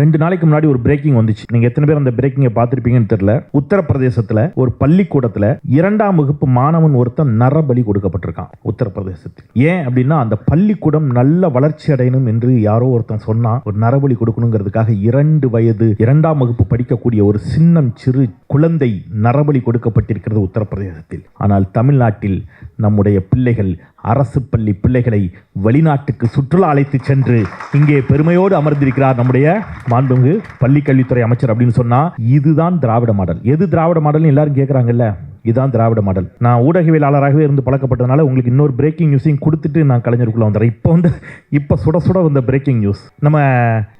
ரெண்டு நாளைக்கு முன்னாடி ஒரு பிரேக்கிங் வந்துச்சு. நீங்க எத்தனை பேர் அந்த பிரேக்கிங்கை பார்த்திருப்பீங்கன்னு தெரியல. உத்தரப்பிரதேசத்துல ஒரு பள்ளிக்கூடத்துல இரண்டாம் வகுப்பு மாணவன் ஒருத்தன் நரபலி கொடுக்கப்பட்டிருக்கான் உத்தரப்பிரதேசத்தில். ஏன் அப்படின்னா அந்த பள்ளிக்கூடம் நல்ல வளர்ச்சி அடையணும் என்று யாரோ ஒருத்தன் சொன்னா ஒரு நரபலி கொடுக்கணுங்கிறதுக்காக இரண்டு வயது இரண்டாம் வகுப்பு படிக்கக்கூடிய ஒரு சின்னம் சிறு குழந்தை நரபலி கொடுக்கப்பட்டிருக்கிறது உத்தரப்பிரதேசத்தில். ஆனால் தமிழ்நாட்டில் நம்முடைய பிள்ளைகள் அரசு பள்ளி பிள்ளைகளை வெளிநாட்டுக்கு சுற்றுலா அழைத்து சென்று இங்கே பெருமையோடு அமர்ந்திருக்கிறார் நம்முடைய மாண்புமிகு பள்ளிக்கல்வித்துறை அமைச்சர் அப்படின்னு சொன்னா இதுதான் திராவிட மாடல். எது திராவிட மாடல்னு எல்லாரும் கேட்குறாங்கல்ல இதுதான் திராவிட மாடல். நான் ஊடகவியலாளராகவே இருந்து பழக்கப்பட்டதுனால உங்களுக்கு இன்னொரு பிரேக்கிங் நியூஸையும் கொடுத்துட்டு நான் கலைஞருக்குள்ளே வந்துடுறேன். இப்போ வந்து இப்போ சுட சுட வந்த பிரேக்கிங் நியூஸ் நம்ம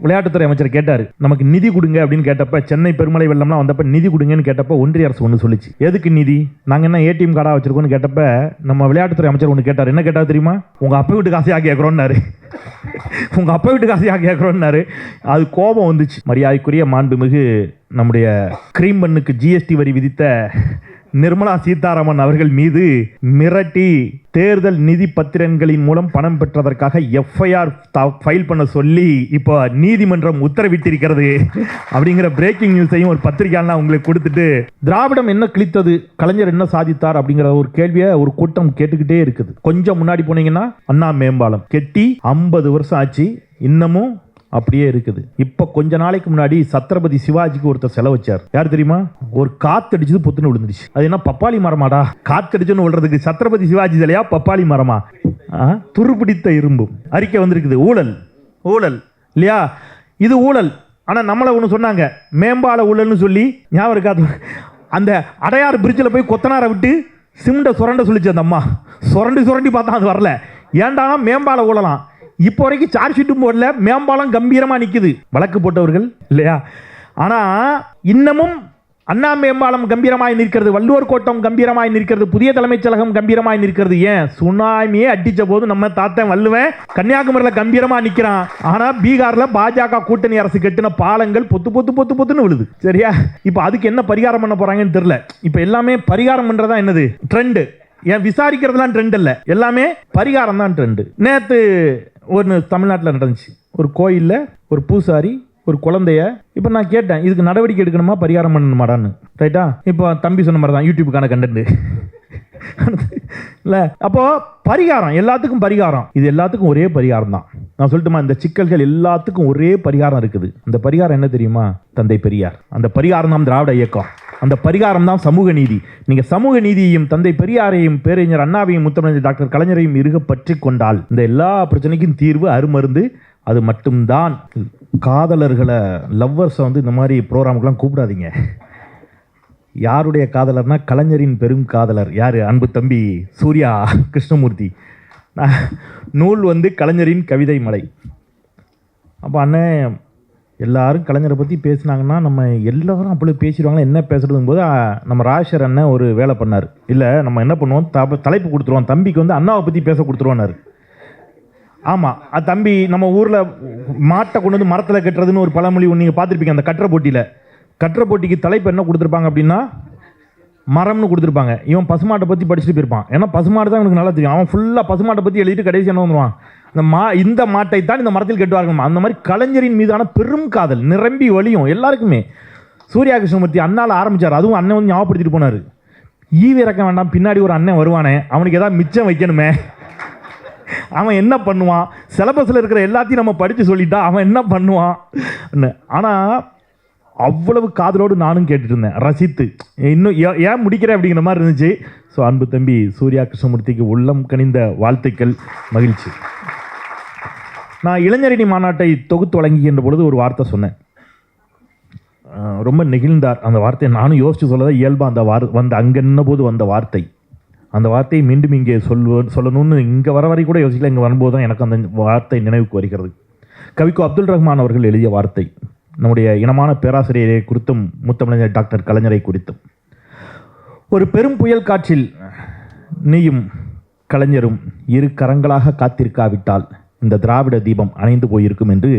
விளையாட்டுத்துறை அமைச்சர் கேட்டார் நமக்கு நிதி கொடுங்க அப்படின்னு கேட்டப்ப சென்னை பெருமலை வெள்ளம்லாம் வந்தப்ப நிதி கொடுங்கன்னு கேட்டப்ப ஒன்றிய அரசு ஒன்று சொல்லிச்சு. எதுக்கு நிதி? நாங்கள் என்ன ஏடிஎம் கார்டாக வச்சிருக்கோம்னு கேட்டப்ப நம்ம விளையாட்டுத்துறை அமைச்சர் ஒன்று கேட்டார். என்ன கேட்டால் தெரியுமா? உங்கள் அப்பா வீட்டு காசையாக கேட்குறோன்னாரு உங்கள் அப்பா வீட்டு காசையாக கேட்குறோன்னாரு அது கோபம் வந்துச்சு. மரியாதைக்குரிய மாண்புமிகு நம்முடைய கிரீம் பண்ணுக்கு ஜிஎஸ்டி வரி விதித்த நிர்மலா சீதாராமன் அவர்கள் மீது மிரட்டி தேர்தல் நிதி பத்திரங்களின் மூலம் பணம் பெற்றதற்காக எஃப்ஐஆர் ஃபைல் பண்ண சொல்லி இப்போ நீதிமன்றம் உத்தரவிட்டிருக்கிறது. அப்படிங்கிற பிரேக்கிங் நியூஸையும் ஒரு பத்திரிகையாளனா உங்களுக்கு கொடுத்துட்டு திராவிடம் என்ன கிழித்தது? கலைஞர் என்ன சாதித்தார்? அப்படிங்கிற ஒரு கேள்வியை ஒரு கூட்டம் கேட்டுக்கிட்டே இருக்குது. கொஞ்சம் முன்னாடி போனீங்கன்னா அண்ணா மேம்பாலம். கெட்டி ஐம்பது வருஷம் ஆச்சு. இன்னமும் அப்படியே இருக்குது. இப்போ கொஞ்ச நாளைக்கு முன்னாடி சத்ரபதி சிவாஜிக்கு ஒருத்தர் செலவு வச்சார். யார் தெரியுமா? ஒரு காத்து அடிச்சது புத்துன்னு விழுந்துருச்சு. அது என்ன பப்பாளி மரமாடா? காத்து அடிச்சுன்னு விழுறதுக்கு சத்ரபதி சிவாஜி சிலையா? பப்பாளி மரமா? ஆ, இரும்பும் அறிக்கை வந்திருக்குது. ஊழல். ஊழல். இல்லையா? இது ஊழல். ஆனால் நம்மளை ஒன்று சொன்னாங்க. மேம்பால ஊழல்னு சொல்லி ஞாபகம் இருக்காது அந்த அடையாறு பிரிட்ஜில் போய் கொத்தனாரை விட்டு சிமெண்ட்டை சுரண்ட சொல்லிச்சு அந்த அம்மா. சுரண்டி சுரண்டி பார்த்தா அது வரல. ஏண்டானா மேம்பால ஊழலாம்? இப்போ வரைக்கும் சார்ஜ் ஷீட்டும் போடல மேம்பாலம் கம்பீரமாக நிற்குது வழக்கு போட்டவர்கள் இல்லையா? ஆனால் இன்னமும் அண்ணா மேம்பாலம் கம்பீரமாய் நிற்கிறது வள்ளுவர் கோட்டம் கம்பீரமாய் நிற்கிறது புதிய தலைமைச் செயலகம் கம்பீரமாய் நிற்கிறது. ஏன்? சுனாமியே அடித்த போது நம்ம தாத்தன் வள்ளுவன் கன்னியாகுமரியில் கம்பீரமாக நிற்கிறான் ஆனால் பீகாரில் பாஜக கூட்டணி அரசு கட்டின பாலங்கள் பொத்து பொத்து பொத்து பொத்துன்னு விழுது. சரியா? இப்போ அதுக்கு என்ன பரிகாரம் பண்ண போகிறாங்கன்னு தெரில இப்போ எல்லாமே பரிகாரம் பண்ணுறதா என்னது? ட்ரெண்டு ஏன் விசாரிக்கிறதுலாம் ட்ரெண்ட் இல்லை எல்லாமே பரிகாரம் தான் ட்ரெண்டு நேற்று ஒன்று தமிழ்நாட்டில் நடந்துச்சு. ஒரு கோயிலில் ஒரு பூசாரி ஒரு குழந்தைய இப்போ நான் கேட்டேன் இதுக்கு நடவடிக்கை எடுக்கணுமா பரிகாரம் பண்ணணுமாடான்னு. ரைட்டா இப்போ தம்பி சொன்ன மாதிரி தான் யூடியூப்புக்கான கண்டென்ட்டு இல்லை அப்போ பரிகாரம் எல்லாத்துக்கும் பரிகாரம். இது எல்லாத்துக்கும் ஒரே பரிகாரம் தான். நான் சொல்லட்டுமா இந்த சிக்கல்கள் எல்லாத்துக்கும் ஒரே பரிகாரம் இருக்குது. அந்த பரிகாரம் என்ன தெரியுமா? தந்தை பெரியார். அந்த பரிகாரம் தான் திராவிட இயக்கம். அந்த பரிகாரம் தான் சமூக நீதி. நீங்கள் சமூக நீதியையும் தந்தை பெரியாரையும் பேரறிஞர் அண்ணாவையும் முத்தமிழர் டாக்டர் கலைஞரையும் இருக பற்றி கொண்டால் இந்த எல்லா பிரச்சனைக்கும் தீர்வு அருமருந்து அது மட்டும்தான். காதலர்களை லவ்வர்ஸை வந்து இந்த மாதிரி ப்ரோக்ராமுக்கெல்லாம் கூப்பிடாதீங்க. யாருடைய காதலர்னா கலைஞரின் பெரும் காதலர்? யார்? அன்பு தம்பி சூர்யா கிருஷ்ணமூர்த்தி. நூல் வந்து கலைஞரின் கவிதை மலை. அப்போ அண்ணன் எல்லாரும் கலைஞரை பற்றி பேசினாங்கன்னா நம்ம எல்லோரும் அப்படி பேசிடுவாங்களா? என்ன பேசுறதும் போது நம்ம ராஜேஷர் அண்ணன் ஒரு வேலை பண்ணார். இல்லை நம்ம என்ன பண்ணுவோம்? த தலைப்பு கொடுத்துருவோம். தம்பிக்கு வந்து அண்ணாவை பற்றி பேச கொடுத்துருவோன்னாரு ஆமாம் அது தம்பி நம்ம ஊரில் மாட்டை கொண்டு வந்து மரத்தில் கட்டுறதுன்னு ஒரு பழமொழி ஒன்று நீங்கள் பார்த்துருப்பீங்க அந்த கட்டுற போட்டியில். கற்ற போட்டிக்கு தலைப்பு என்ன கொடுத்துருப்பாங்க அப்படின்னா மரம்னு கொடுத்துருப்பாங்க. இவன் பசுமாட்டை பற்றி படிச்சுட்டு போயிருப்பான். ஏன்னா பசுமாடு தான் எனக்கு நல்லா தெரியும். அவன் ஃபுல்லாக பசுமாட்டை பற்றி எழுதிட்டு கடைசி என்ன வந்துடுவான் இந்த மா இந்த மாட்டை தான் இந்த மரத்தில் கெட்டுவார்கள் அந்த மாதிரி கலைஞரின் மீதான பெரும் காதல் நிரம்பி வழியும் எல்லாருக்குமே. சூர்யா கிருஷ்ணமூர்த்தி அண்ணால் ஆரம்பிச்சார். அதுவும் அண்ணன் வந்து ஞாபகப்படுத்திட்டு போனார். ஈவி இறக்க வேண்டாம் பின்னாடி ஒரு அண்ணன் வருவானே. அவனுக்கு ஏதாவது மிச்சம் வைக்கணுமே. அவன் என்ன பண்ணுவான்? சிலபஸில் இருக்கிற எல்லாத்தையும் நம்ம படித்து சொல்லிட்டா அவன் என்ன பண்ணுவான்? ஆனால் அவ்வளவு காதலோடு நானும் கேட்டுட்டு இருந்தேன் ரசித்து. இன்னும் ஏன் முடிக்கிறேன் அப்படிங்கிற மாதிரி இருந்துச்சு. ஸோ அன்பு தம்பி சூர்யா கிருஷ்ணமூர்த்திக்கு உள்ளம் கனிந்த வாழ்த்துக்கள் மகிழ்ச்சி. நான் இளைஞரணி மாநாட்டை தொகுத்து வழங்குகின்ற பொழுது ஒரு வார்த்தை சொன்னேன். ரொம்ப நெகிழ்ந்தார் அந்த வார்த்தையை நானும் யோசித்து சொல்லதான் இயல்பாக அந்த வார் வந்த அங்கே போது வந்த வார்த்தை. அந்த வார்த்தையை மீண்டும் இங்கே சொல்வ சொல்லணும்னு இங்கே வர வரை கூட யோசிக்கல. இங்கே வரும்போது தான் எனக்கு அந்த வார்த்தை நினைவுக்கு வருகிறது. கவிக்கு அப்துல் ரஹ்மான் அவர்கள் எழுதிய வார்த்தை. நம்முடைய இனமான பேராசிரியரை குறித்தும் முத்தமிழர் டாக்டர் கலைஞரை குறித்தும். ஒரு பெரும் புயல் காற்றில் நீயும் கலைஞரும் இரு கரங்களாக காத்திருக்காவிட்டால் இந்த திராவிட தீபம் அணைந்து போயிருக்கும் என்று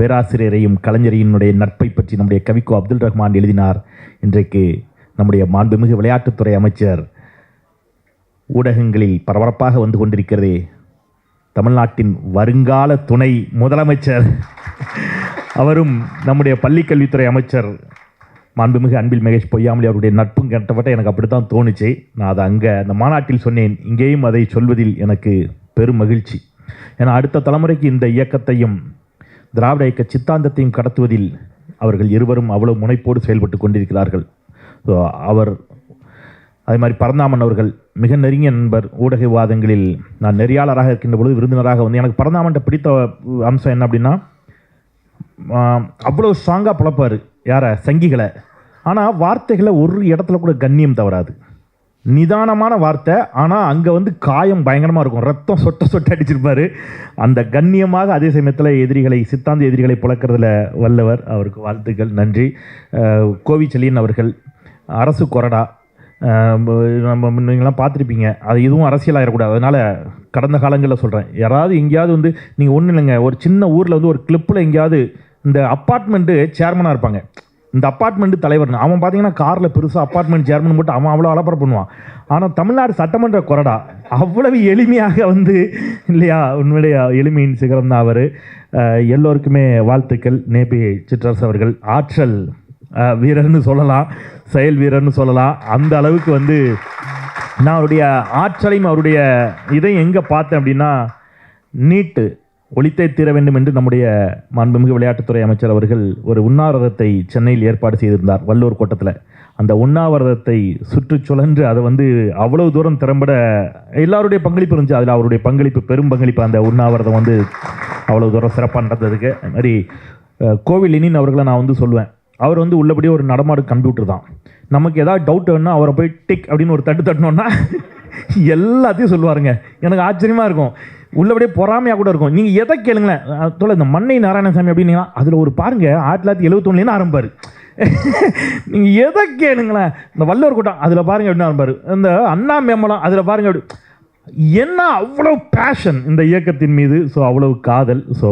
பேராசிரியரையும் கலைஞரையினுடைய நட்பை பற்றி நம்முடைய கவிக்கோ அப்துல் ரஹ்மான் எழுதினார். இன்றைக்கு நம்முடைய மாண்புமிகு விளையாட்டுத்துறை அமைச்சர் ஊடகங்களில் பரபரப்பாக வந்து கொண்டிருக்கிறதே தமிழ்நாட்டின் வருங்கால துணை முதலமைச்சர். அவரும் நம்முடைய பள்ளிக்கல்வித்துறை அமைச்சர் மாண்புமிகு அன்பில் மகேஷ் பொய்யாமலி அவருடைய நட்பும் கட்டப்பட்ட எனக்கு அப்படி தான் தோணுச்சு. நான் அதை அங்கே அந்த மாநாட்டில் சொன்னேன். இங்கேயும் அதை சொல்வதில் எனக்கு பெரும் மகிழ்ச்சி. ஏன்னா அடுத்த தலைமுறைக்கு இந்த இயக்கத்தையும் திராவிட இயக்க சித்தாந்தத்தையும் கடத்துவதில் அவர்கள் இருவரும் அவ்வளவு முனைப்போடு செயல்பட்டு கொண்டிருக்கிறார்கள். ஸோ அவர் அதே மாதிரி பரந்தாமன் அவர்கள் மிக நெருங்கிய நண்பர் ஊடகவாதங்களில் நான் நெறியாளராக இருக்கின்ற பொழுது விருந்தினராக வந்து எனக்கு பரந்தாமன்ட்ட பிடித்த அம்சம் என்ன அப்படின்னா அவ்வளோ ஸ்ட்ராங்காக பிழப்பார் யாரை சங்கிகளை. ஆனால் வார்த்தைகளை ஒரு இடத்துல கூட கண்ணியம் தவறாது. நிதானமான வார்த்தை ஆனால் அங்கே வந்து காயம் பயங்கரமாக இருக்கும். ரத்தம் சொட்ட சொட்ட அடிச்சிருப்பார். அந்த கண்ணியமாக அதே சமயத்தில் எதிரிகளை சித்தாந்த எதிரிகளை புழக்கிறதுல வல்லவர். அவருக்கு வாழ்த்துக்கள் நன்றி. கோவிச்செல்லியன் அவர்கள் அரசு கொறடா. நம்ம நீங்களாம் பார்த்துருப்பீங்க. அது எதுவும் அரசியல் ஆகிடக்கூடாது அதனால் கடந்த காலங்களில் சொல்கிறேன் யாராவது எங்கேயாவது வந்து நீங்கள் ஒன்றும் இல்லைங்க. ஒரு சின்ன ஊரில் வந்து ஒரு கிளிப்பில் எங்கேயாவது இந்த அப்பார்ட்மெண்ட்டு சேர்மனாக இருப்பாங்க. இந்த அப்பார்ட்மெண்ட் தலைவர் அவன் பார்த்தீங்கன்னா காரில் பெருசாக அப்பார்ட்மெண்ட் சேர்மன் போட்டு அவன் அவ்வளோ அலப்பறை பண்ணுவான். ஆனால் தமிழ்நாடு சட்டமன்ற கொறடா. அவ்வளவு எளிமையாக வந்து இல்லையா உண்மையிலேயே எளிமையின் சிகரம் தான் அவர். எல்லோருக்குமே வாழ்த்துக்கள். நேபி சிற்றரசு அவர்கள். ஆற்றல் வீரர்னு சொல்லலாம். செயல் வீரர்னு சொல்லலாம். அந்த அளவுக்கு வந்து நான் அவருடைய ஆற்றலையும் அவருடைய இதையும் எங்கே பார்த்தேன் அப்படின்னா நீட்டு ஒழித்தே தீர வேண்டும் என்று நம்முடைய மாண்புமிகு விளையாட்டுத்துறை அமைச்சர் அவர்கள் ஒரு உண்ணாவிரதத்தை சென்னையில் ஏற்பாடு செய்திருந்தார் வள்ளூர் கோட்டத்தில். அந்த உண்ணாவிரதத்தை சுற்றி சுழன்று அதை வந்து அவ்வளவு தூரம் திறம்பட எல்லாருடைய பங்களிப்பு இருந்துச்சு. அதில் அவருடைய பங்களிப்பு பெரும் பங்களிப்பு அந்த உண்ணாவிரதம் வந்து அவ்வளவு தூரம் சிறப்பாக நடந்ததுக்கு. அது மாதிரி அஹ், கோவில் அவர்களை நான் வந்து சொல்லுவேன் அவர் வந்து உள்ளபடியே ஒரு நடமாடு கம்ப்யூட்டர் தான். நமக்கு ஏதாவது டவுட் வேணும்னா அவரை போய் டிக் அப்படின்னு ஒரு தட்டு தட்டினோன்னா எல்லாத்தையும் சொல்லுவாருங்க. எனக்கு ஆச்சரியமாக இருக்கும். உள்ளபடியே பொறாமையாக கூட இருக்கும். நீங்கள் எதை கேளுங்களேன். அஹ் இந்த மண்ணை நாராயணசாமி அப்படின்னா அதில் ஒரு பாருங்க ஆயிரத்தி தொள்ளாயிரத்தி எழுபத்தொன்னுலேருந்து ஆரம்பார் நீங்கள் எதை கேளுங்களேன். இந்த வள்ளுவர் கூட்டம் அதில் பாருங்க அப்படின்னு ஆரம்பார் இந்த அண்ணா மேம்பலம் அதில் பாருங்கள் அப்படி. என்ன அவ்வளோ பேஷன் இந்த இயக்கத்தின் மீது? ஸோ அவ்வளவு காதல். ஸோ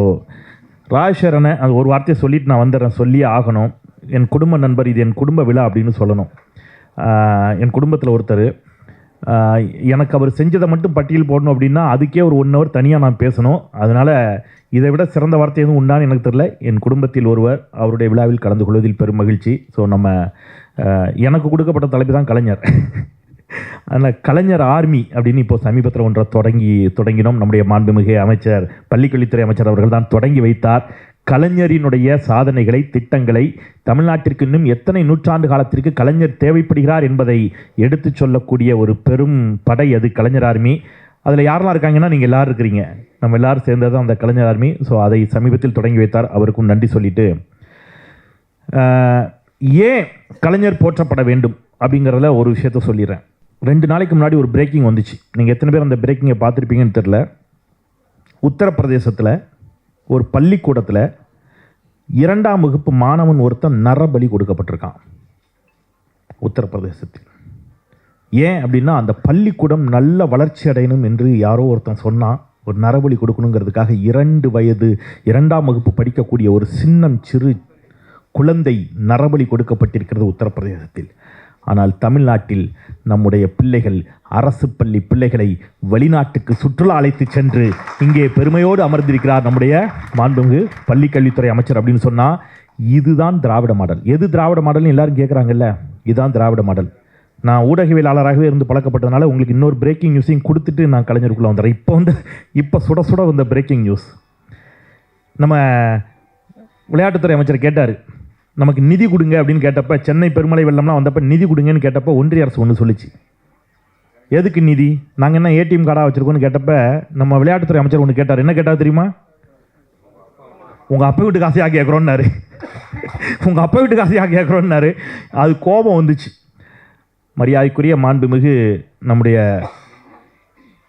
ராஜேஸ்வரனை அது ஒரு வார்த்தையை சொல்லிட்டு நான் வந்துடுறேன். சொல்லியே ஆகணும். என் குடும்ப நண்பர் இது என் குடும்ப விழா அப்படின்னு சொல்லணும். என் குடும்பத்தில் ஒருத்தர் எனக்கு அவர் செஞ்சதை மட்டும் பட்டியல் போடணும் அப்படின்னா அதுக்கே ஒரு ஒன் ஹவர் தனியாக நான் பேசணும். அதனால் இதை விட சிறந்த வார்த்தை எதுவும் உண்டான்னு எனக்கு தெரில என் குடும்பத்தில் ஒருவர் அவருடைய விழாவில் கலந்து கொள்வதில் பெரும் மகிழ்ச்சி. ஸோ நம்ம எனக்கு கொடுக்கப்பட்ட தலைப்பு தான் கலைஞர். ஆனால் கலைஞர் ஆர்மி அப்படின்னு இப்போ சமீபத்தில் ஒன்றை தொடங்கி தொடங்கினோம். நம்முடைய மாண்புமிகு அமைச்சர் பள்ளிக்கல்வித்துறை அமைச்சர் அவர்கள் தான் தொடங்கி வைத்தார். கலைஞரினுடைய சாதனைகளை திட்டங்களை தமிழ்நாட்டிற்கு இன்னும் எத்தனை நூற்றாண்டு காலத்திற்கு கலைஞர் தேவைப்படுகிறார் என்பதை எடுத்துச் சொல்லக்கூடிய ஒரு பெரும் படை அது கலைஞர் ஆர்மி. அதில் யாரெல்லாம் இருக்காங்கன்னா நீங்கள் எல்லோரும் இருக்கிறீங்க. நம்ம எல்லாரும் சேர்ந்தது தான் அந்த கலைஞர் ஆர்மி. ஸோ அதை சமீபத்தில் தொடங்கி வைத்தார். அவருக்கும் நன்றி சொல்லிட்டு. ஏன் கலைஞர் போற்றப்பட வேண்டும் அப்படிங்கிறத ஒரு விஷயத்த சொல்லிடுறேன். ரெண்டு நாளைக்கு முன்னாடி ஒரு பிரேக்கிங் வந்துச்சு. நீங்கள் எத்தனை பேர் அந்த பிரேக்கிங்கை பார்த்துருப்பீங்கன்னு தெரில உத்தரப்பிரதேசத்தில் ஒரு பள்ளிக்கூடத்தில் இரண்டாம் வகுப்பு மாணவன் ஒருத்தன் நரபலி கொடுக்கப்பட்டிருக்கான். உத்தரப்பிரதேசத்தில். ஏன் அப்படின்னா அந்த பள்ளிக்கூடம் நல்ல வளர்ச்சி அடையணும் என்று யாரோ ஒருத்தன் சொன்னான் ஒரு நரபலி கொடுக்கணுங்கிறதுக்காக இரண்டு வயது இரண்டாம் வகுப்பு படிக்கக்கூடிய ஒரு சின்னம் சிறு குழந்தை நரபலி கொடுக்கப்பட்டிருக்கிறது உத்தரப்பிரதேசத்தில். ஆனால் தமிழ்நாட்டில் நம்முடைய பிள்ளைகள் அரசு பள்ளி பிள்ளைகளை வெளிநாட்டுக்கு சுற்றுலா அழைத்து சென்று இங்கே பெருமையோடு அமர்ந்திருக்கிறார் நம்முடைய மாண்புமிகு பள்ளிக்கல்வித்துறை அமைச்சர் அப்படின்னு சொன்னால் இதுதான் திராவிட மாடல். எது திராவிட மாடல்னு எல்லாரும் கேட்குறாங்கல்ல இதுதான் திராவிட மாடல். நான் ஊடகவியலாளராகவே இருந்து பழக்கப்பட்டதுனால உங்களுக்கு இன்னொரு பிரேக்கிங் நியூஸையும் கொடுத்துட்டு நான் கலைஞருக்குள்ளே வந்துடுறேன். இப்போ வந்து இப்போ சுட சுட வந்த பிரேக்கிங் நியூஸ் நம்ம விளையாட்டுத்துறை அமைச்சர் கேட்டார் நமக்கு நிதி கொடுங்க அப்படின்னு கேட்டப்ப சென்னை பெருமலை வெள்ளம்லாம் வந்தப்போ நிதி கொடுங்கன்னு கேட்டப்போ ஒன்றிய அரசு ஒன்று சொல்லிச்சு. எதுக்கு நிதி? நாங்கள் என்ன ஏடிஎம் கார்டாக வச்சுருக்கோன்னு கேட்டப்ப நம்ம விளையாட்டுத்துறை அமைச்சர் ஒன்று கேட்டார். என்ன கேட்டால் தெரியுமா? உங்கள் அப்பா வீட்டு காசையாக கேட்குறோன்னாரு உங்கள் அப்பா வீட்டு காசையாக கேட்குறோன்னாரு அது கோபம் வந்துச்சு. மரியாதைக்குரிய மாண்புமிகு நம்முடைய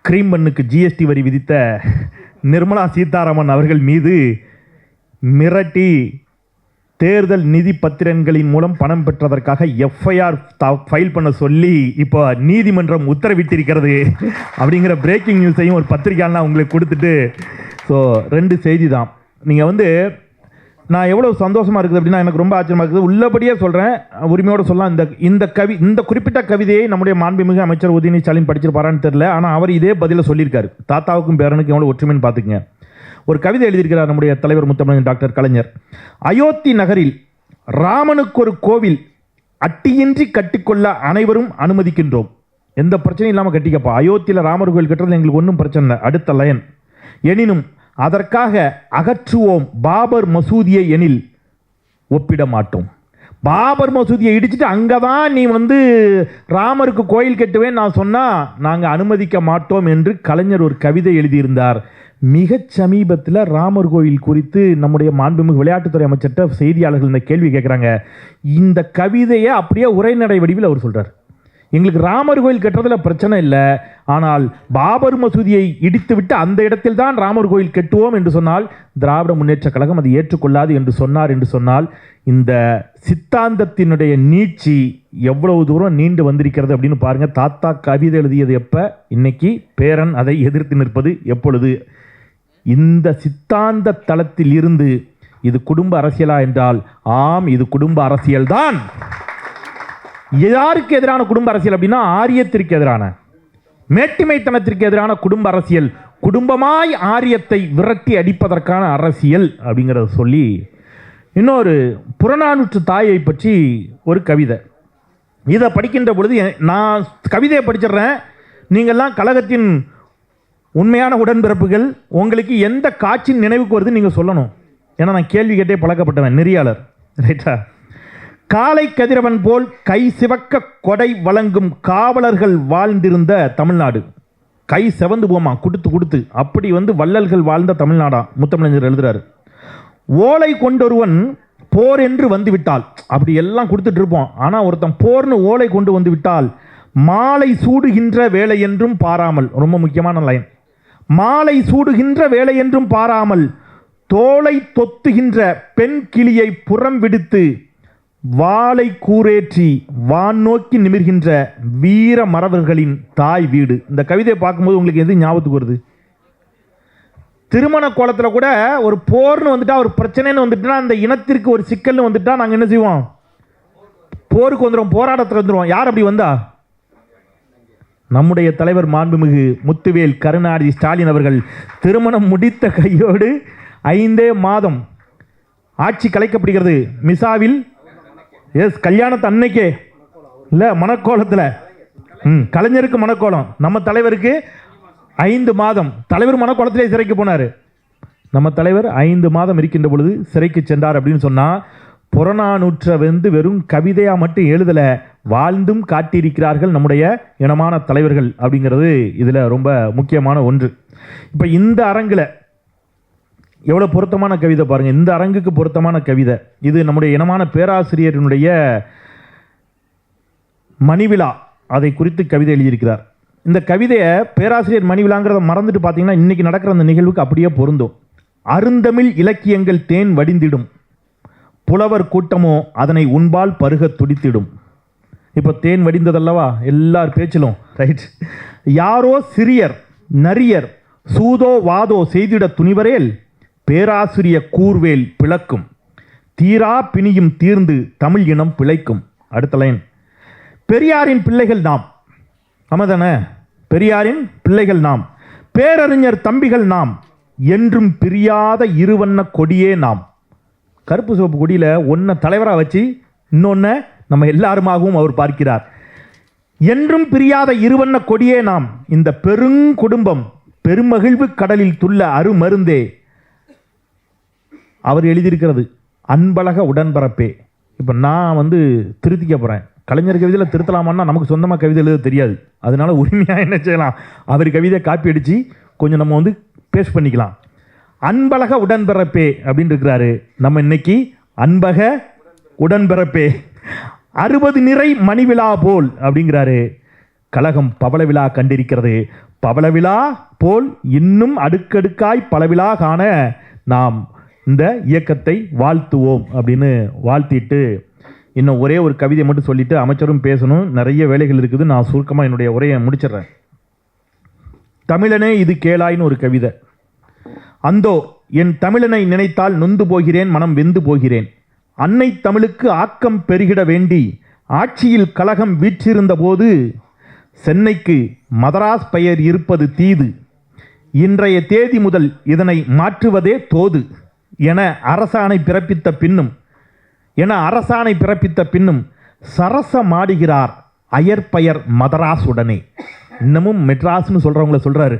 கிரீம் பண்ணுக்கு ஜிஎஸ்டி வரி விதித்த நிர்மலா சீதாராமன் அவர்கள் மீது மிரட்டி தேர்தல் நிதி பத்திரங்களின் மூலம் பணம் பெற்றதற்காக எஃப்ஐஆர் ஃபைல் பண்ண சொல்லி இப்போ நீதிமன்றம் உத்தரவிட்டிருக்கிறது. அப்படிங்கிற பிரேக்கிங் நியூஸையும் ஒரு பத்திரிக்கையாளனா உங்களுக்கு கொடுத்துட்டு ஸோ ரெண்டு செய்தி தான் நீங்கள் வந்து நான் எவ்வளோ சந்தோஷமாக இருக்குது அப்படின்னா எனக்கு ரொம்ப ஆச்சரியமாக இருக்குது. உள்ளபடியே சொல்கிறேன் உரிமையோடு சொல்லலாம். இந்த இந்த கவி இந்த குறிப்பிட்ட கவிதையை நம்முடைய மாண்புமிகு அமைச்சர் உதயநிதி ஸ்டாலின் படிச்சிருப்பாரான்னு தெரில ஆனால் அவர் இதே பதிலை சொல்லியிருக்காரு. தாத்தாவுக்கும் பேரனுக்கும் எவ்வளோ ஒற்றுமைன்னு பார்த்துக்குங்க. ஒரு கவிதை எழுதியிருக்கிறார் நம்முடைய தலைவர் முத்தமிழன் டாக்டர் கலைஞர். அயோத்தி நகரில் ராமனுக்கு ஒரு கோவில் அட்டியின்றி கட்டிக்கொள்ள அனைவரும் அனுமதிக்கின்றோம். எந்த பிரச்சனையும் இல்லாமல் கட்டிக்கப்பா. அயோத்தியில் ராமர் கோவில் கட்டுறது எங்களுக்கு ஒன்றும் பிரச்சனை இல்லை. அடுத்த லயன் எனினும் அதற்காக அகற்றுவோம் பாபர் மசூதியை எனில் ஒப்பிட மாட்டோம். பாபர் மசூதியை இடிச்சுட்டு அங்கே தான் நீ வந்து ராமருக்கு கோயில் கட்டுவேன் நான் சொன்னால் நாங்கள் அனுமதிக்க மாட்டோம் என்று கலைஞர் ஒரு கவிதை எழுதியிருந்தார். மிகச் சமீபத்தில் ராமர் கோயில் குறித்து நம்முடைய மாண்புமிகு விளையாட்டுத்துறை அமைச்சர்கிட்ட செய்தியாளர்கள் இந்த கேள்வி கேட்குறாங்க இந்த கவிதையை அப்படியே உரைநடை வடிவில் அவர் சொல்கிறார் எங்களுக்கு ராமர் கோயில் கட்டுறதுல பிரச்சனை இல்லை. ஆனால் பாபர் மசூதியை இடித்துவிட்டு அந்த இடத்தில் தான் ராமர் கோயில் கட்டுவோம் என்று சொன்னால் திராவிட முன்னேற்ற கழகம் அதை ஏற்றுக்கொள்ளாது என்று சொன்னார் என்று சொன்னால் இந்த சித்தாந்தத்தினுடைய நீட்சி எவ்வளவு தூரம் நீண்டு வந்திருக்கிறது அப்படின்னு பாருங்கள் தாத்தா கவிதை எழுதியது எப்போ? இன்னைக்கு பேரன் அதை எதிர்த்து நிற்பது எப்பொழுது? இந்த சித்தாந்த தளத்தில் இருந்து இது குடும்ப அரசியலா என்றால் ஆம் இது குடும்ப அரசியல்தான். யாருக்கு எதிரான குடும்ப அரசியல் அப்படின்னா ஆரியத்திற்கு எதிரான. மேட்டிமைத்தனத்திற்கு எதிரான குடும்ப அரசியல் குடும்பமாய் ஆரியத்தை விரட்டி அடிப்பதற்கான அரசியல் அப்படிங்கிறத சொல்லி இன்னொரு புறநானூற்று தாயை பற்றி ஒரு கவிதை. இதை படிக்கின்ற பொழுது நான் கவிதையை படிச்சிடுறேன். நீங்கள்லாம் கழகத்தின் உண்மையான உடன்பிறப்புகள் உங்களுக்கு எந்த காட்சியின் நினைவுக்கு வருது நீங்கள் சொல்லணும். ஏன்னா நான் கேள்வி கேட்டே பழக்கப்பட்டவன் நெறியாளர் ரைட்டா காலை கதிரவன் போல் கை சிவக்க கொடை வழங்கும் காவலர்கள் வாழ்ந்திருந்த தமிழ்நாடு. கை செவந்து போமா? கொடுத்து கொடுத்து. அப்படி வந்து வள்ளல்கள் வாழ்ந்த தமிழ்நாடா? முத்தமிழஞ்சர் எழுதுறாரு. ஓலை கொண்டொருவன் போர் என்று வந்து விட்டால். அப்படி எல்லாம் கொடுத்துட்டு இருப்போம். ஆனால் ஒருத்தன் போர்னு ஓலை கொண்டு வந்து விட்டால் மாலை சூடுகின்ற வேலை என்றும் பாராமல். ரொம்ப முக்கியமான லைன் மாலை சூடுகின்ற வேலை என்றும் பாராமல் தோலை தொத்துகின்ற பெண் கிளியை புறம் விடுத்து வாளை கூரேற்றி வான் நோக்கி நிமிர்கின்ற வீர மறவர்களின் தாய் வீடு. இந்த கவிதையை பார்க்கும்போது உங்களுக்கு எது ஞாபகத்துக்கு வருது? திருமண கோலத்தில் கூட ஒரு போர்னு வந்துட்டா ஒரு பிரச்சனைன்னு வந்துட்டுனா அந்த இனத்திற்கு ஒரு சிக்கல்னு வந்துட்டா நாங்கள் என்ன செய்வோம்? போருக்கு வந்துடும் போராட்டத்துக்கு வந்துடுவோம் யார் அப்படி வந்தா? நம்முடைய தலைவர் மாண்புமிகு முத்துவேல் கருணாநிதி ஸ்டாலின் அவர்கள் திருமணம் முடித்த கையோடு ஐந்தே மாதம் ஆட்சி கலைக்கப்படுகிறது. மிசாவில் எஸ் கல்யாணத்து அன்னைக்கே இல்லை மணக்கோலத்தில் ம் கலைஞருக்கு மணக்கோலம் நம்ம தலைவருக்கு ஐந்து மாதம். தலைவர் மணக்கோலத்திலே சிறைக்கு போனார். நம்ம தலைவர் ஐந்து மாதம் இருக்கின்ற பொழுது சிறைக்கு சென்றார் அப்படின்னு சொன்னால் புறநானூற்றை வந்து வெறும் கவிதையாக மட்டும் எழுதலை வாழ்ந்தும் காட்டியிருக்கிறார்கள் நம்முடைய இனமான தலைவர்கள் அப்படிங்கிறது இதில் ரொம்ப முக்கியமான ஒன்று. இப்போ இந்த அரங்கில் எவ்வளோ பொருத்தமான கவிதை பாருங்கள் இந்த அரங்குக்கு பொருத்தமான கவிதை. இது நம்முடைய இனமான பேராசிரியரினுடைய மணிவிழா. அதை குறித்து கவிதை எழுதியிருக்கிறார். இந்த கவிதையை பேராசிரியர் மணிவிழாங்கிறத மறந்துட்டு பார்த்தீங்கன்னா இன்றைக்கி நடக்கிற அந்த நிகழ்வுக்கு அப்படியே பொருந்தும். அருந்தமிழ் இலக்கியங்கள் தேன் வடிந்திடும். புலவர் கூட்டமோ அதனை உண்பால் பருக துடித்திடும். இப்போ தேன் வடிந்ததல்லவா? எல்லார் பேச்சிலும் ரைட் யாரோ சிறியர் நரியர் சூதோ வாதோ செய்திட துணிவரேல் பேராசிரிய கூர்வேல் பிளக்கும். தீரா பிணியும் தீர்ந்து தமிழ் இனம் பிழைக்கும். அடுத்த லைன். பெரியாரின் பிள்ளைகள் நாம். ஆமாதானே? பெரியாரின் பிள்ளைகள் நாம். பேரறிஞர் தம்பிகள் நாம். என்றும் பிரியாத இருவண்ண கொடியே நாம். கருப்பு சிவப்பு கொடியில் ஒன்றை தலைவராக வச்சு இன்னொன்று நம்ம எல்லாருமாகவும் அவர் பார்க்கிறார். என்றும் பிரியாத இருவண்ண கொடியே நாம் இந்த பெருங்குடும்பம் பெருமகிழ்வு கடலில் துள்ள அருமருந்தே. அவர் எழுதியிருக்கிறது அன்பழக உடன்பரப்பே. இப்போ நான் வந்து திருத்திக்க போகிறேன் கலைஞர் கவிதையில் திருத்தலாமான்னா நமக்கு சொந்தமாக கவிதை எழுத தெரியாது. அதனால உரிமையாக என்ன செய்யலாம்? அவர் கவிதை காப்பி அடித்து கொஞ்சம் நம்ம வந்து பேஸ்ட் பண்ணிக்கலாம். அன்பழக உடன்பிறப்பே அப்படின்னு இருக்கிறாரு நம்ம இன்னைக்கு அன்பக உடன்பிறப்பே. அறுபது நிறை மணிவிழா போல் அப்படிங்கிறாரு. கழகம் பவள விழா கண்டிருக்கிறது. பவள விழா போல் இன்னும் அடுக்கடுக்காய் பல விழா காண நாம் இந்த இயக்கத்தை வாழ்த்துவோம் அப்படின்னு வாழ்த்திட்டு இன்னும் ஒரே ஒரு கவிதை மட்டும் சொல்லிட்டு அமைச்சரும் பேசணும். நிறைய வேலைகள் இருக்குது. நான் சுருக்கமாக என்னுடைய உரையை முடிச்சிடுறேன். தமிழனே இது கேளாய்னு ஒரு கவிதை. அந்தோ என் தமிழனை நினைத்தால் நொந்து போகிறேன் மனம் வெந்து போகிறேன். அன்னை தமிழுக்கு ஆக்கம் பெருகிட வேண்டி ஆட்சியில் கலகம் வீற்றிருந்த போது சென்னைக்கு மதராஸ் பெயர் இருப்பது தீது. இன்றைய தேதி முதல் இதனை மாற்றுவதே தோது என அரசாணை பிறப்பித்த பின்னும் என அரசாணை பிறப்பித்த பின்னும் சரசமாடுகிறார் அயற்பெயர் மதராசுடனே. இன்னமும் மெட்ராஸ்னு சொல்கிறவங்கள சொல்கிறாரு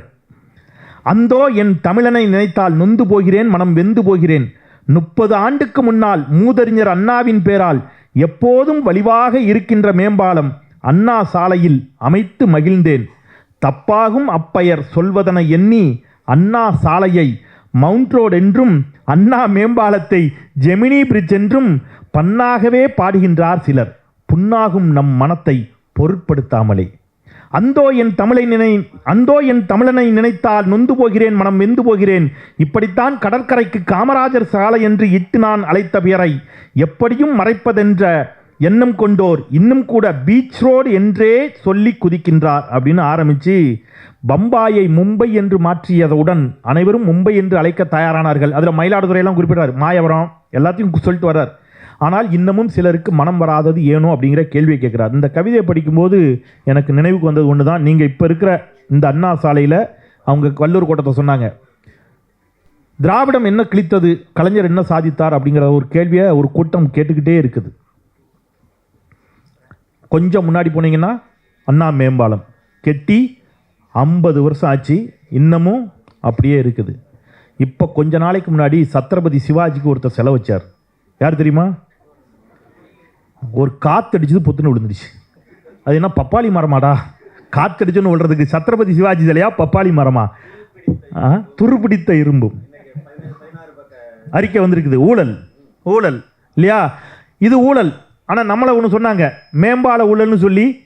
அந்தோ என் தமிழனை நினைத்தால் நொந்து போகிறேன் மனம் வெந்து போகிறேன். முப்பது ஆண்டுக்கு முன்னால் மூதறிஞர் அண்ணாவின் பேரால் எப்போதும் வலிவாக இருக்கின்ற மேம்பாலம் அண்ணா சாலையில் அமைத்து மகிழ்ந்தேன். தப்பாகும் அப்பெயர் சொல்வதனை எண்ணி அண்ணா சாலையை மவுண்ட் ரோட் என்றும் அண்ணா மேம்பாலத்தை ஜெமினி பிரிட்ஜ் என்றும் பன்னாகவே பாடுகின்றார் சிலர். புண்ணாகும் நம் மனத்தை பொருட்படுத்தாமலே. அந்தோ என் தமிழை நினை அந்தோ என் தமிழனை நினைத்தால் நொந்து போகிறேன் மனம் வெந்து போகிறேன். இப்படித்தான் கடற்கரைக்கு காமராஜர் சாலை என்று இட்டு நான் அழைத்த பெயரை. எப்படியும் மறைப்பதென்ற எண்ணம் கொண்டோர் இன்னும் கூட பீச் ரோடு என்றே சொல்லி குதிக்கின்றார் அப்படின்னு ஆரம்பிச்சு பம்பாயை மும்பை என்று மாற்றியதுடன் அனைவரும் மும்பை என்று அழைக்க தயாரானார்கள். அதில் மயிலாடுதுறையெல்லாம் குறிப்பிட்டார் மாயவரம் எல்லாத்தையும் சொல்லிட்டு வர்றார். ஆனால் இன்னமும் சிலருக்கு மனம் வராதது ஏனோ அப்படிங்கிற கேள்வியை கேட்குறார். இந்த கவிதையை படிக்கும்போது எனக்கு நினைவுக்கு வந்தது ஒன்று தான் நீங்கள் இப்போ இருக்கிற இந்த அண்ணா சாலையில் அவங்க வல்லூர் கோட்டத்தை சொன்னாங்க. திராவிடம் என்ன கிழித்தது? கலைஞர் என்ன சாதித்தார்? அப்படிங்கிற ஒரு கேள்வியை ஒரு கூட்டம் கேட்டுக்கிட்டே இருக்குது. கொஞ்சம் முன்னாடி போனீங்கன்னா அண்ணா மேம்பாலம். கெட்டி ஐம்பது வருஷம் ஆச்சு. இன்னமும் அப்படியே இருக்குது. இப்போ கொஞ்ச நாளைக்கு முன்னாடி சத்ரபதி சிவாஜிக்கு ஒருத்தர் செலவச்சார் யார் தெரியுமா? ஒரு காத்தடிச்சது புத்துன்னு விழுந்துருச்சு அது என்ன பப்பாளி மரமாடா? காத்தடிச்சுன்னு விழுறதுக்கு சத்ரபதி சிவாஜி சிலையா பப்பாளி மரமா? ஆ, துருப்பிடித்த இரும்பும். அறிக்கை வந்திருக்குது. ஊழல். ஊழல். இல்லையா? இது ஊழல். ஆனால் நம்மளை ஒன்று சொன்னாங்க. மேம்பால ஊழல்னு சொல்லி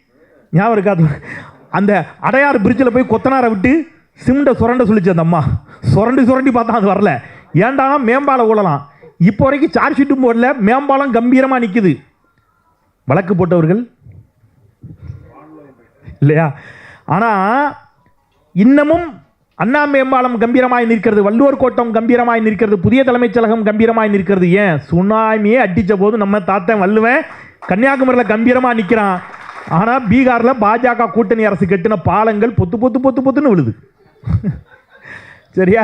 ஞாபகம் இருக்காது அந்த அடையார் பிரிட்ஜில் போய் கொத்தனாரை விட்டு சிமெண்ட்டை சுரண்ட சொல்லிச்சு அந்த அம்மா. சுரண்டி சுரண்டி பார்த்தா அது வரல. ஏண்டானா மேம்பாலை ஊழலாம்? இப்போ வரைக்கும் சார்ஜ் ஷீட்டும் போடல. மேம்பாலம் கம்பீரமாக நிற்குது வழக்கு போட்டவர்கள்? இல்லையா? ஆனால் இன்னமும் அண்ணா மேம்பாலம் கம்பீரமாய் நிற்கிறது வள்ளுவர் கோட்டம் கம்பீரமாய் நிற்கிறது புதிய தலைமைச் செயலகம் கம்பீரமாய் நிற்கிறது. ஏன்? சுனாமியே அடித்த போது நம்ம தாத்தன் வள்ளுவன் கன்னியாகுமரியில் கம்பீரமாக நிற்கிறான் ஆனால் பீகாரில் பாஜக கூட்டணி அரசு கட்டின பாலங்கள் பொத்து பொத்து பொத்து பொத்துன்னு விழுது. சரியா?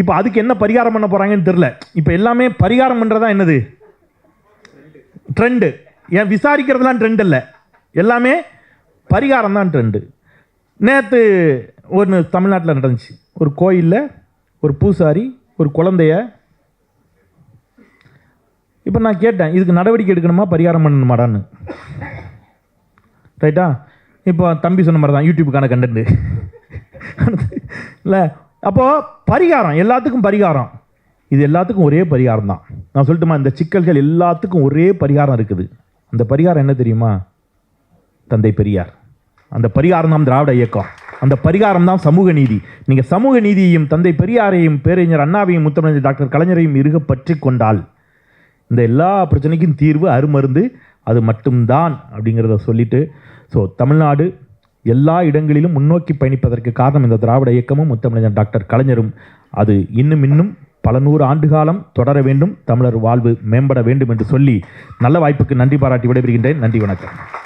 இப்போ அதுக்கு என்ன பரிகாரம் பண்ண போகிறாங்கன்னு தெரில இப்போ எல்லாமே பரிகாரம் பண்ணுறதா என்னது? ட்ரெண்டு ஏன் விசாரிக்கிறதுலாம் ட்ரெண்ட் இல்லை எல்லாமே பரிகாரம் தான் ட்ரெண்டு நேற்று ஒன்று தமிழ்நாட்டில் நடந்துச்சு. ஒரு கோயிலில் ஒரு பூசாரி ஒரு குழந்தைய இப்போ நான் கேட்டேன் இதுக்கு நடவடிக்கை எடுக்கணுமா பரிகாரம் பண்ணணுமாடான்னு. ரைட்டா? இப்போ தம்பி சொன்ன மாதிரி தான் யூடியூப்புக்கான கண்டென்ட்டு இல்லை அப்போது பரிகாரம் எல்லாத்துக்கும் பரிகாரம். இது எல்லாத்துக்கும் ஒரே பரிகாரம் தான் நான் சொல்லட்டுமா இந்த சிக்கல்கள் எல்லாத்துக்கும் ஒரே பரிகாரம் இருக்குது. அந்த பரிகாரம் என்ன தெரியுமா? தந்தை பெரியார். அந்த பரிகாரம் தான் திராவிட இயக்கம். அந்த பரிகாரம் தான் சமூக நீதி. நீங்கள் சமூக நீதியையும் தந்தை பெரியாரையும் பேரறிஞர் அண்ணாவையும் முத்தமிழர் டாக்டர் கலைஞரையும் இருக பற்றி கொண்டால் இந்த எல்லா பிரச்சனைக்கும் தீர்வு அருமருந்து அது மட்டும்தான் அப்படிங்கிறத சொல்லிட்டு ஸோ தமிழ்நாடு எல்லா இடங்களிலும் முன்னோக்கி பயணிப்பதற்கு காரணம் இந்த திராவிட இயக்கமும் முத்தமிழர் டாக்டர் கலைஞரும். அது இன்னும் இன்னும் பல நூறு ஆண்டு காலம் தொடர வேண்டும் தமிழர் வாழ்வு மேம்பட வேண்டும் என்று சொல்லி நல்ல வாய்ப்புக்கு நன்றி பாராட்டி விடைபெறுகின்றேன். நன்றி வணக்கம்.